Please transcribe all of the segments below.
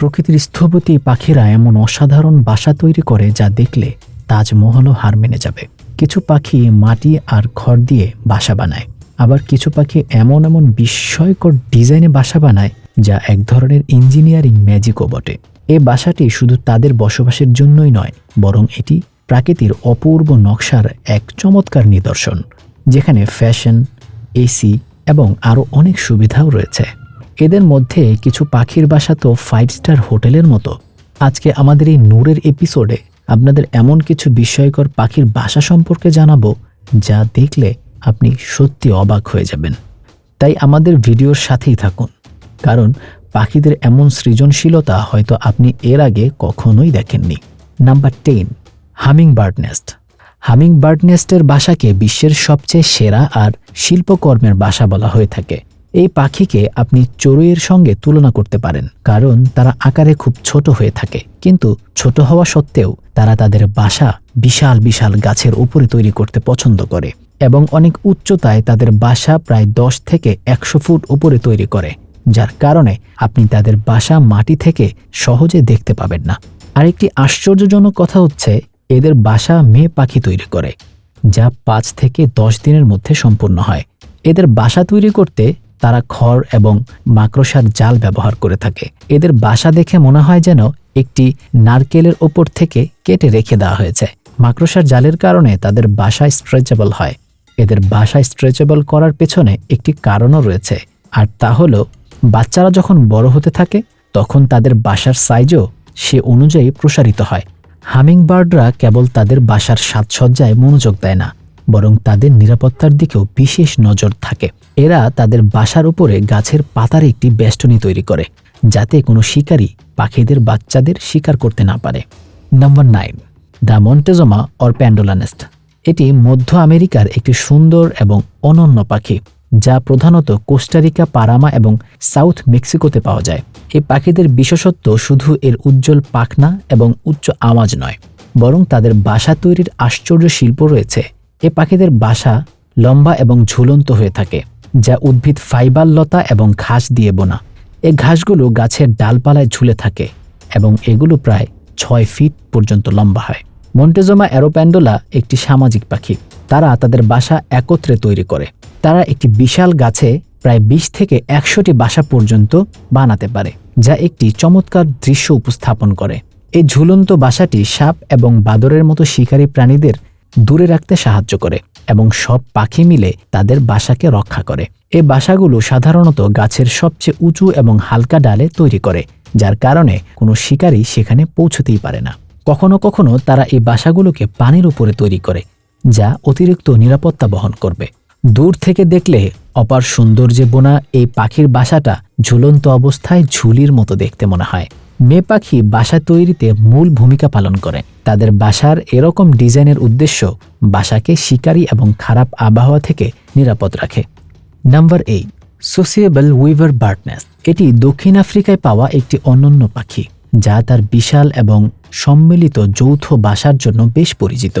প্রকৃতির স্থপতি পাখিরা এমন অসাধারণ বাসা তৈরি করে যা দেখলে তাজমহলও হার মেনে যাবে। কিছু পাখি মাটি আর খড় দিয়ে বাসা বানায়, আবার কিছু পাখি এমন এমন বিস্ময়কর ডিজাইনে বাসা বানায় যা এক ধরনের ইঞ্জিনিয়ারিং ম্যাজিকও বটে। এ বাসাটি শুধু তাদের বসবাসের জন্যই নয়, বরং এটি প্রাকৃতির অপূর্ব নকশার এক চমৎকার নিদর্শন, যেখানে ফ্যাশন, এসি এবং আরও অনেক সুবিধাও রয়েছে। এদের মধ্যে কিছু পাখির বাসা তো ফাইভ স্টার হোটেলের মতো। আজকে আমাদের এই নূরের এপিসোডে আপনাদের এমন কিছু বিস্ময়কর পাখির বাসা সম্পর্কে জানাব, যা দেখলে আপনি সত্যি অবাক হয়ে যাবেন। তাই আমাদের ভিডিওর সাথেই থাকুন। কারণ পাখিদের এমন সৃজনশীলতা হয়তো আপনি এর আগে কখনোই দেখেননি। Number ten humming bird nest humming bird নেস্টের বাসাকে বিশ্বের সবচেয়ে সেরা আর শিল্পকর্মের বাসা বলা হয়ে থাকে। এই পাখিকে আপনি চড়ুইয়ের সঙ্গে তুলনা করতে পারেন, কারণ তারা আকারে খুব ছোট হয়ে থাকে। কিন্তু ছোট হওয়া সত্ত্বেও তারা তাদের বাসা বিশাল বিশাল গাছের উপরে তৈরি করতে পছন্দ করে এবং অনেক উচ্চতায় তাদের বাসা প্রায় দশ থেকে একশো ফুট উপরে তৈরি করে, যার কারণে আপনি তাদের বাসা মাটি থেকে সহজে দেখতে পাবেন না। আরেকটি আশ্চর্যজনক কথা হচ্ছে, এদের বাসা মেয়ে পাখি তৈরি করে, যা পাঁচ থেকে দশ দিনের মধ্যে সম্পূর্ণ হয়। এদের বাসা তৈরি করতে তারা খড় এবং মাকড়সার জাল ব্যবহার করে থাকে। এদের বাসা দেখে মনে হয় যেন একটি নারকেলের ওপর থেকে কেটে রেখে দেওয়া হয়েছে। মাকড়সার জালের কারণে তাদের বাসা স্ট্রেচেবল হয়। এদের বাসা স্ট্রেচেবল করার পেছনে একটি কারণও রয়েছে। আর তা হলো, বাচ্চারা যখন বড় হতে থাকে, তখন তাদের বাসার সাইজও সে অনুযায়ী প্রসারিত হয়। হামিংবার্ডরা কেবল তাদের বাসার সাজসজ্জায় মনোযোগ দেয় না। বরং তাদের নিরাপত্তার দিকেও বিশেষ নজর থাকে। এরা তাদের বাসার উপরে গাছের পাতার একটি বেষ্টনী তৈরি করে, যাতে কোনো শিকারী পাখিদের বাচ্চাদের শিকার করতে না পারে। Number nine, the Montezuma or pendola nest. এটি মধ্য আমেরিকার একটি সুন্দর এবং অনন্য পাখি, যা প্রধানত কোস্টারিকা, পারামা এবং সাউথ মেক্সিকোতে পাওয়া যায়। এই পাখিদের বিশেষত্ব শুধু এর উজ্জ্বল পাখনা এবং উচ্চ আওয়াজ নয়, বরং তাদের বাসা তৈরির আশ্চর্য শিল্প রয়েছে। এ পাখিদের বাসা লম্বা এবং ঝুলন্ত হয়ে থাকে, যা উদ্ভিদ ফাইবার লতা এবং ঘাস দিয়ে বোনা। এই ঘাসগুলো গাছের ডালপালায় ঝুলে থাকে এবং এগুলো প্রায় ছয় ফিট পর্যন্ত লম্বা হয়। মন্টেজোমা অ্যারোপ্যান্ডোলা একটি সামাজিক পাখি। তারা তাদের বাসা একত্রে তৈরি করে। তারা একটি বিশাল গাছে প্রায় বিশ থেকে একশোটি বাসা পর্যন্ত বানাতে পারে, যা একটি চমৎকার দৃশ্য উপস্থাপন করে। এই ঝুলন্ত বাসাটি সাপ এবং বাদরের মতো শিকারী প্রাণীদের দূরে রাখতে সাহায্য করে এবং সব পাখি মিলে তাদের বাসাকে রক্ষা করে। এই বাসাগুলো সাধারণত গাছের সবচেয়ে উঁচু এবং হালকা ডালে তৈরি করে, যার কারণে কোনো শিকারী সেখানে পৌঁছতেই পারে না। কখনো কখনো তারা এই বাসাগুলোকে পানির উপরে তৈরি করে, যা অতিরিক্ত নিরাপত্তা বহন করবে। দূর থেকে দেখলে অপার সৌন্দর্যে বোনা এই পাখির বাসাটা ঝুলন্ত অবস্থায় ঝুলির মতো দেখতে মনে হয়। মেয়ে পাখি বাসা তৈরিতে মূল ভূমিকা পালন করে। তাদের বাসার এরকম ডিজাইনের উদ্দেশ্য বাসাকে শিকারী এবং খারাপ আবহাওয়া থেকে নিরাপদ রাখে। নাম্বার এইট সোসিয়েবল উইভার বার্টনেস এটি দক্ষিণ আফ্রিকায় পাওয়া একটি অনন্য পাখি, যা তার বিশাল এবং সম্মিলিত যৌথ বাসার জন্য বেশ পরিচিত।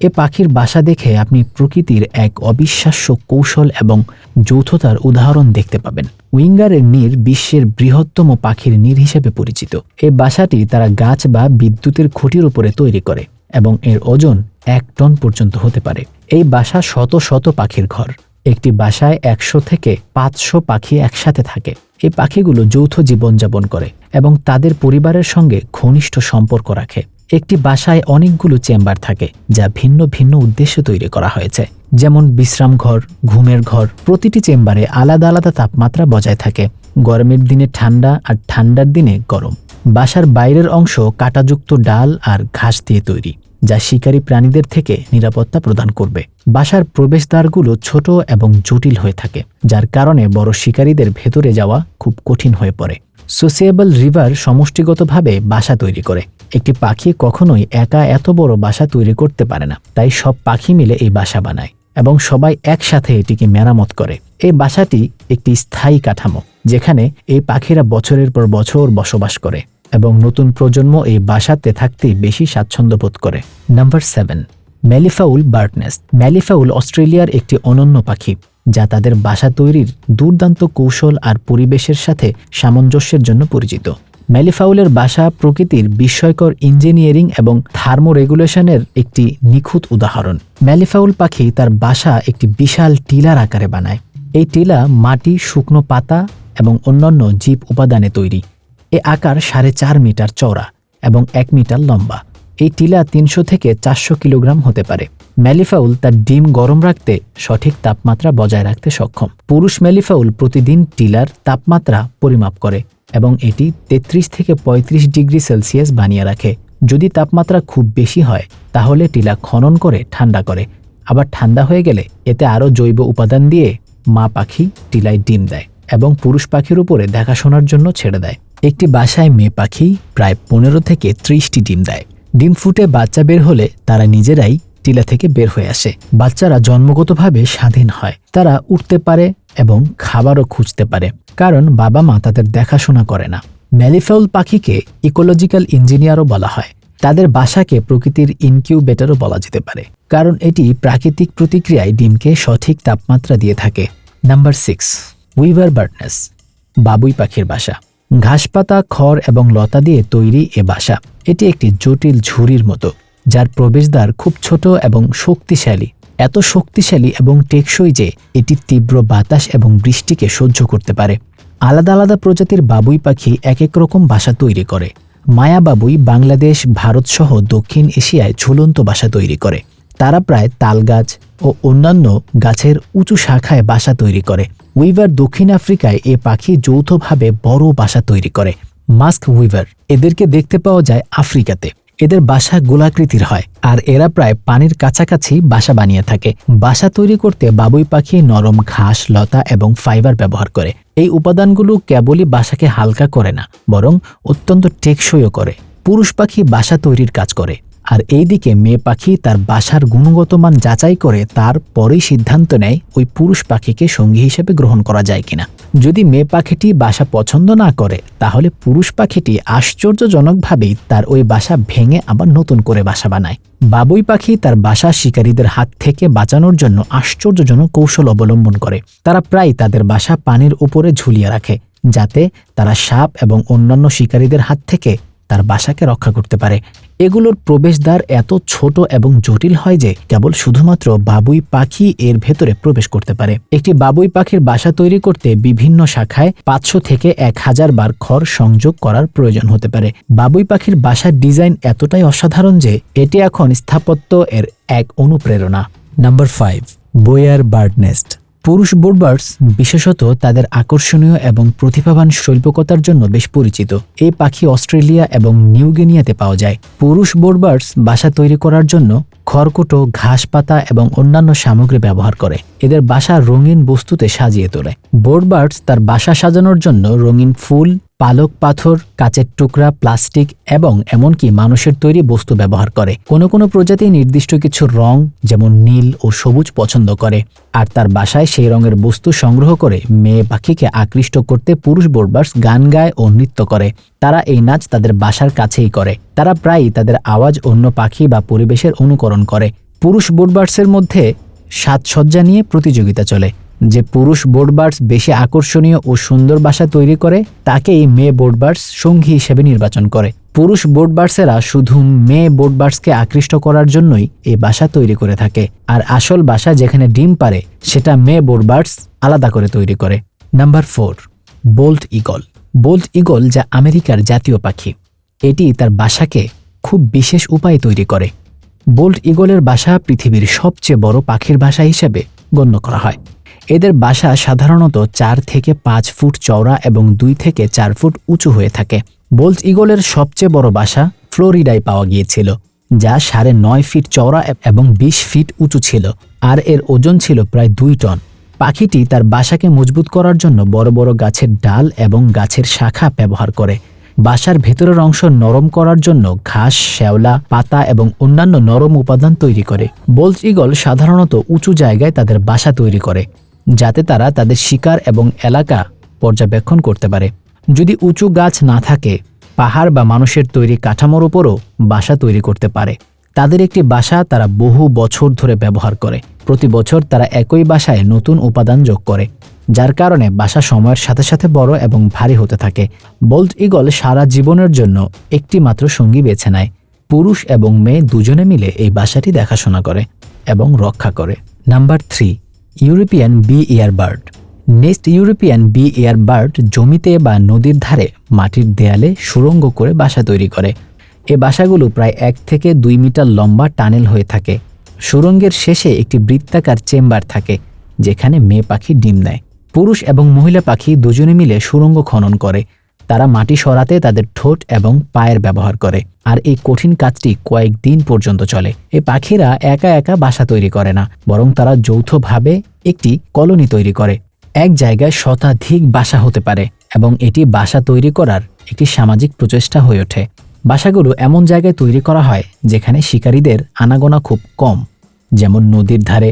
এ পাখির বাসা দেখে আপনি প্রকৃতির এক অবিশ্বাস্য কৌশল এবং যৌথতার উদাহরণ দেখতে পাবেন। উইঙ্গারের নীর বিশ্বের বৃহত্তম পাখির নীর হিসেবে পরিচিত। এই বাসাটি তারা গাছ বা বিদ্যুতের খুঁটির উপরে তৈরি করে এবং এর ওজন এক টন পর্যন্ত হতে পারে। এই বাসা শত শত পাখির ঘর। একটি বাসায় একশো থেকে পাঁচশো পাখি একসাথে থাকে। এই পাখিগুলো যৌথ জীবনযাপন করে এবং তাদের পরিবারের সঙ্গে ঘনিষ্ঠ সম্পর্ক রাখে। একটি বাসায় অনেকগুলো চেম্বার থাকে, যা ভিন্ন ভিন্ন উদ্দেশ্যে তৈরি করা হয়েছে। যেমন বিশ্রাম ঘর, ঘুমের ঘর, প্রতিটি চেম্বারে আলাদা আলাদা তাপমাত্রা বজায় থাকে। গরমের দিনে ঠান্ডা আর ঠান্ডার দিনে গরম। বাসার বাইরের অংশ কাটাযুক্ত ডাল আর ঘাস দিয়ে তৈরি, যা শিকারী প্রাণীদের থেকে নিরাপত্তা প্রদান করবে। বাসার প্রবেশদ্বারগুলো ছোট এবং জটিল হয়ে থাকে, যার কারণে বড় শিকারীদের ভেতরে যাওয়া খুব কঠিন হয়ে পড়ে। সোসিয়েবল রিভার সমষ্টিগতভাবে বাসা তৈরি করে। একটি পাখি কখনোই একা এত বড় বাসা তৈরি করতে পারে না। তাই সব পাখি মিলে এই বাসা বানায় এবং সবাই একসাথে এটিকে মেরামত করে। এই বাসাটি একটি স্থায়ী কাঠামো, যেখানে এই পাখিরা বছরের পর বছর বসবাস করে এবং নতুন প্রজন্ম এই বাসাতে থাকতে বেশি স্বাচ্ছন্দ্য বোধ করে। নাম্বার সেভেন ম্যালিফাউল বার্ডনেস্ট ম্যালিফাউল অস্ট্রেলিয়ার একটি অনন্য পাখি। যা তাদের বাসা তৈরির দুর্দান্ত কৌশল আর পরিবেশের সাথে সামঞ্জস্যের জন্য পরিচিত। ম্যালিফাউলের বাসা প্রকৃতির বিস্ময়কর ইঞ্জিনিয়ারিং এবং থার্মোরেগুলেশনের একটি নিখুঁত উদাহরণ। ম্যালিফাউল পাখি তার বাসা একটি বিশাল টিলার আকারে বানায়। এই টিলা মাটি, শুকনো পাতা এবং অন্যান্য জীব উপাদানে তৈরি। এ আকার সাড়ে চার মিটার চওড়া এবং এক মিটার লম্বা। এই টিলা তিনশো থেকে চারশো কিলোগ্রাম হতে পারে। ম্যালিফাউল তার ডিম গরম রাখতে সঠিক তাপমাত্রা বজায় রাখতে সক্ষম। পুরুষ ম্যালিফাউল প্রতিদিন টিলার তাপমাত্রা পরিমাপ করে এবং এটি ৩৩ থেকে ৩৫ ডিগ্রি সেলসিয়াস বানিয়ে রাখে। যদি তাপমাত্রা খুব বেশি হয়, তাহলে টিলা খনন করে ঠান্ডা করে। আবার ঠান্ডা হয়ে গেলে এতে আরও জৈব উপাদান দিয়ে মা পাখি টিলায় ডিম দেয় এবং পুরুষ পাখির উপরে দেখাশোনার জন্য ছেড়ে দেয়। একটি বাসায় মেয়ে পাখি প্রায় পনেরো থেকে ত্রিশটি ডিম দেয়। ডিম ফুটে বাচ্চা বের হলে তারা নিজেরাই টিলা থেকে বের হয়ে আসে। বাচ্চারা জন্মগতভাবে স্বাধীন হয়। তারা উঠতে পারে এবং খাবারও খুঁজতে পারে, কারণ বাবা মা তাদের দেখাশোনা করে না। ম্যালিফাউল পাখিকে ইকোলজিক্যাল ইঞ্জিনিয়ারও বলা হয়। তাদের বাসাকে প্রকৃতির ইনকিউবেটরও বলা যেতে পারে, কারণ এটি প্রাকৃতিক প্রতিক্রিয়ায় ডিমকে সঠিক তাপমাত্রা দিয়ে থাকে। নাম্বার সিক্স, উইভার বার্ডনেস, বাবুই পাখির বাসা। ঘাসপাতা, খড় এবং লতা দিয়ে তৈরি এ বাসা। এটি একটি জটিল ঝুড়ির মতো। যার প্রবেশদ্বার খুব ছোট এবং শক্তিশালী। এত শক্তিশালী এবং টেকসই যে এটি তীব্র বাতাস এবং বৃষ্টিকে সহ্য করতে পারে। আলাদা আলাদা প্রজাতির বাবুই পাখি এক এক রকম বাসা তৈরি করে। মায়া বাবুই বাংলাদেশ ভারতসহ দক্ষিণ এশিয়ায় ঝুলন্ত বাসা তৈরি করে। তারা প্রায় তালগাছ ও অন্যান্য গাছের উঁচু শাখায় বাসা তৈরি করে। উইভার দক্ষিণ আফ্রিকায় এ পাখি যৌথভাবে বড় বাসা তৈরি করে। Mask weaver. এদেরকে দেখতে পাওয়া যায় আফ্রিকাতে। এদের বাসা গোলাকৃতির হয়, আর এরা প্রায় পানির কাছাকাছি বাসা বানিয়ে থাকে। বাসা তৈরি করতে বাবুই পাখি নরম ঘাস, লতা এবং ফাইবার ব্যবহার করে। এই উপাদানগুলো কেবলই বাসাকে হালকা করে না, বরং অত্যন্ত টেকসইও করে। পুরুষ পাখি বাসা তৈরির কাজ করে। আর এইদিকে মেয়ে পাখি তার বাসার গুণগত মান যাচাই করে তার পরেই সিদ্ধান্ত নেয় ওই পুরুষ পাখিকে সঙ্গী হিসেবে গ্রহণ করা যায় কিনা। যদি মেয়ে পাখিটি বাসা পছন্দ না করে, তাহলে পুরুষ পাখিটি আশ্চর্যজনকভাবেই তার ওই বাসা ভেঙে আবার নতুন করে বাসা বানায়। বাবুই পাখি তার বাসা শিকারীদের হাত থেকে বাঁচানোর জন্য আশ্চর্যজনক কৌশল অবলম্বন করে। তারা প্রায় তাদের বাসা পানির উপরে ঝুলিয়ে রাখে, যাতে তারা সাপ এবং অন্যান্য শিকারীদের হাত থেকে তার বাসাকে রক্ষা করতে পারে। এগুলোর প্রবেশদ্বার এত ছোট এবং জটিল হয় যে কেবল শুধুমাত্র বাবুই পাখি এর ভেতরে প্রবেশ করতে পারে। একটি বাবুই পাখির বাসা তৈরি করতে বিভিন্ন শাখায় পাঁচশো থেকে এক হাজার বার খড় সংযোগ করার প্রয়োজন হতে পারে। বাবুই পাখির বাসার ডিজাইন এতটাই অসাধারণ যে এটি এখন স্থাপত্য এর এক অনুপ্রেরণা। Number five bower bird nest পুরুষ বোর্ডবার্ডস বিশেষত তাদের আকর্ষণীয় এবং প্রতিভাবান শৈল্পকতার জন্য বেশ পরিচিত। এই পাখি অস্ট্রেলিয়া এবং নিউগিনিয়াতে পাওয়া যায়। পুরুষ বোর্ডবার্ডস বাসা তৈরি করার জন্য খড়কুটো ঘাস পাতা এবং অন্যান্য সামগ্রী ব্যবহার করে। এদের বাসা রঙিন বস্তুতে সাজিয়ে তোলে। বোর্ডবার্ডস তার বাসা সাজানোর জন্য রঙিন ফুল পালক পাথর, কাচের টুকরা, প্লাস্টিক এবং এমনকি মানুষের তৈরি বস্তু ব্যবহার করে। কোনো কোনো প্রজাতি নির্দিষ্ট কিছু রং, যেমন নীল ও সবুজ, পছন্দ করে। আর তার বাসায় সেই রঙের বস্তু সংগ্রহ করে মেয়ে পাখিকে আকৃষ্ট করতে পুরুষ বোর্ডবার্স গান গায় ও নৃত্য করে। তারা এই নাচ তাদের বাসার কাছেই করে। তারা প্রায়ই তাদের আওয়াজ অন্য পাখি বা পরিবেশের অনুকরণ করে। পুরুষ বোর্ডবার্সের মধ্যে সাজসজ্জা নিয়ে প্রতিযোগিতা চলে। যে পুরুষ বোর্ডবার্ডস বেশি আকর্ষণীয় ও সুন্দর বাসা তৈরি করে, তাকেই মেয়ে বোর্ডবার্ডস সঙ্গী হিসেবে নির্বাচন করে। পুরুষ বোর্ডবার্ডসেরা শুধু মেয়ে বোর্ডবার্ডসকে আকৃষ্ট করার জন্যই এই বাসা তৈরি করে থাকে। আর আসল বাসা যেখানে ডিম পারে সেটা মেয়ে বোর্ডবার্ডস আলাদা করে তৈরি করে। Number four, bald eagle. Bald eagle যা আমেরিকার জাতীয় পাখি। এটি তার বাসাকে খুব বিশেষ উপায়ে তৈরি করে। বোল্ট ইগলের বাসা পৃথিবীর সবচেয়ে বড় পাখির বাসা হিসেবে গণ্য করা হয়। এদের বাসা সাধারণত চার থেকে পাঁচ ফুট চওড়া এবং দুই থেকে চার ফুট উঁচু হয়ে থাকে। বোল্ট ইগলের সবচেয়ে বড় বাসা ফ্লোরিডায় পাওয়া গিয়েছিল, যা সাড়ে নয় ফিট চওড়া এবং বিশ ফিট উঁচু ছিল, আর এর ওজন ছিল প্রায় দুই টন। পাখিটি তার বাসাকে মজবুত করার জন্য বড় বড় গাছের ডাল এবং গাছের শাখা ব্যবহার করে। বাসার ভেতরের অংশ নরম করার জন্য ঘাস, শ্যাওলা, পাতা এবং অন্যান্য নরম উপাদান তৈরি করে। বোল্ট ইগল সাধারণত উঁচু জায়গায় তাদের বাসা তৈরি করে। যাতে তারা তাদের শিকার এবং এলাকা পর্যবেক্ষণ করতে পারে। যদি উঁচু গাছ না থাকে, পাহাড় বা মানুষের তৈরি কাঠামোর উপরও বাসা তৈরি করতে পারে। তাদের একটি বাসা তারা বহু বছর ধরে ব্যবহার করে। প্রতি বছর তারা একই বাসায় নতুন উপাদান যোগ করে, যার কারণে বাসা সময়ের সাথে সাথে বড় এবং ভারী হতে থাকে। বোল্ট ইগল সারা জীবনের জন্য একটি মাত্র সঙ্গী বেছে নেয়। পুরুষ এবং মেয়ে দুজনে মিলে এই বাসাটি দেখাশোনা করে এবং রক্ষা করে। Number three European bee eater bird. Next European bee eater bird জমিতে বা নদীর ধারে মাটির দেয়ালে সুড়ঙ্গ করে বাসা তৈরি করে। এ বাসাগুলো প্রায় এক থেকে দুই মিটার লম্বা টানেল হয়ে থাকে। সুড়ঙ্গের শেষে একটি বৃত্তাকার চেম্বার থাকে, যেখানে মেয়ে পাখি ডিম দেয় পুরুষ এবং মহিলা পাখি দুজনে মিলে সুড়ঙ্গ খনন করে। তারা মাটি সরাতে তাদের ঠোঁট এবং পায়ের ব্যবহার করে। আর এই কঠিন কাজটি কয়েকদিন পর্যন্ত চলে। এই পাখিরা একা একা বাসা তৈরি করে না, বরং তারা যৌথভাবে একটি কলোনি তৈরি করে। এক জায়গায় শতাধিক বাসা হতে পারে এবং এটি বাসা তৈরি করার একটি সামাজিক প্রচেষ্টা হয়ে ওঠে। বাসাগুলো এমন জায়গায় তৈরি করা হয় যেখানে শিকারীদের আনাগোনা খুব কম, যেমন নদীর ধারে,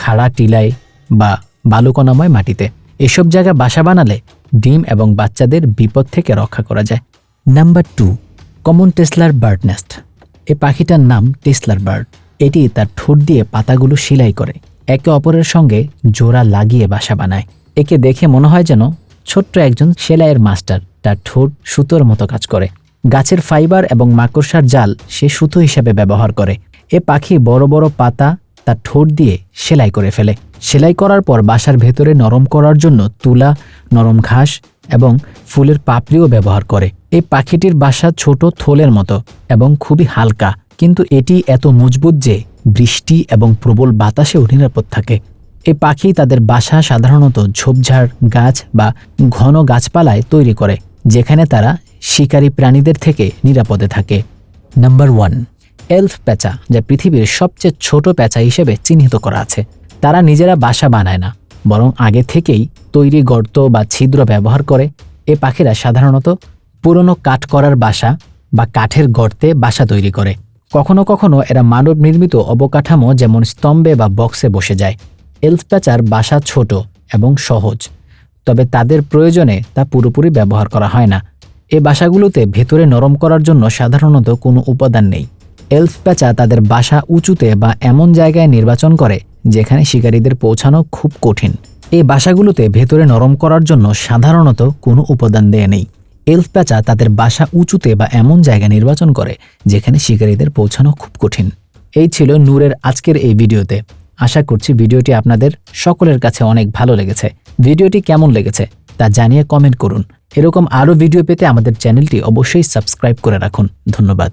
খাড়া টিলায় বা বালুকণাময় মাটিতে। এসব জায়গা বাসা বানালে ডিম এবং বাচ্চাদের বিপদ থেকে রক্ষা করা যায়। Number two common tailor bird nest এই পাখিটার নাম টেসলার বার্ড এটি তার ঠোঁট দিয়ে পাতাগুলো সেলাই করে, একে অপরের সঙ্গে জোড়া লাগিয়ে বাসা বানায়। একে দেখে মনে হয় যেন ছোট্ট একজন সেলাইয়ের মাস্টার, তার ঠোঁট সুতোর মতো কাজ করে। গাছের ফাইবার এবং মাকড়সার জাল সে সুতো হিসেবে ব্যবহার করে। এ পাখি বড় বড় পাতা তার ঠোঁট দিয়ে সেলাই করে ফেলে। সেলাই করার পর বাসার ভেতরে নরম করার জন্য তুলা, নরম ঘাস এবং ফুলের পাপড়িও ব্যবহার করে। এই পাখিটির বাসা ছোট থলের মতো এবং খুবই হালকা, কিন্তু এটি এত মজবুত যে বৃষ্টি এবং প্রবল বাতাসেও নিরাপদ থাকে। এই পাখি তাদের বাসা সাধারণত ঝোপঝাড় গাছ বা ঘন গাছপালায় তৈরি করে, যেখানে তারা শিকারী প্রাণীদের থেকে নিরাপদে থাকে। Number one. এলফ প্যাঁচা, যা পৃথিবীর সবচেয়ে ছোট প্যাঁচা হিসেবে চিহ্নিত করা আছে। তারা নিজেরা বাসা বানায় না, বরং আগে থেকেই তৈরি গর্ত বা ছিদ্র ব্যবহার করে। এ পাখিরা সাধারণত পুরনো কাঠ করার বাসা বা কাঠের গর্তে বাসা তৈরি করে। কখনো কখনো এরা মানব নির্মিত অবকাঠামো যেমন স্তম্ভে বা বক্সে বসে যায়। এলফ প্যাঁচার বাসা ছোট এবং সহজ, তবে তাদের প্রয়োজনে তা পুরোপুরি ব্যবহার করা হয় না। এ বাসাগুলোতে ভেতরে নরম করার জন্য সাধারণত কোনো উপাদান নেই। এলফ প্যাঁচা তাদের বাসা উঁচুতে বা এমন জায়গায় নির্বাচন করে, যেখানে শিকারীদের পৌঁছানো খুব কঠিন। এই বাসাগুলোতে ভেতরে নরম করার জন্য সাধারণত কোনো উপাদান দেয় নেই। এলফ প্যাঁচা তাদের বাসা উঁচুতে বা এমন জায়গা নির্বাচন করে, যেখানে শিকারীদের পৌঁছানো খুব কঠিন। এই ছিল নূরের আজকের এই ভিডিওতে। আশা করছি ভিডিওটি আপনাদের সকলের কাছে অনেক ভালো লেগেছে। ভিডিওটি কেমন লেগেছে তা জানিয়ে কমেন্ট করুন। এরকম আরও ভিডিও পেতে আমাদের চ্যানেলটি অবশ্যই সাবস্ক্রাইব করে রাখুন। ধন্যবাদ।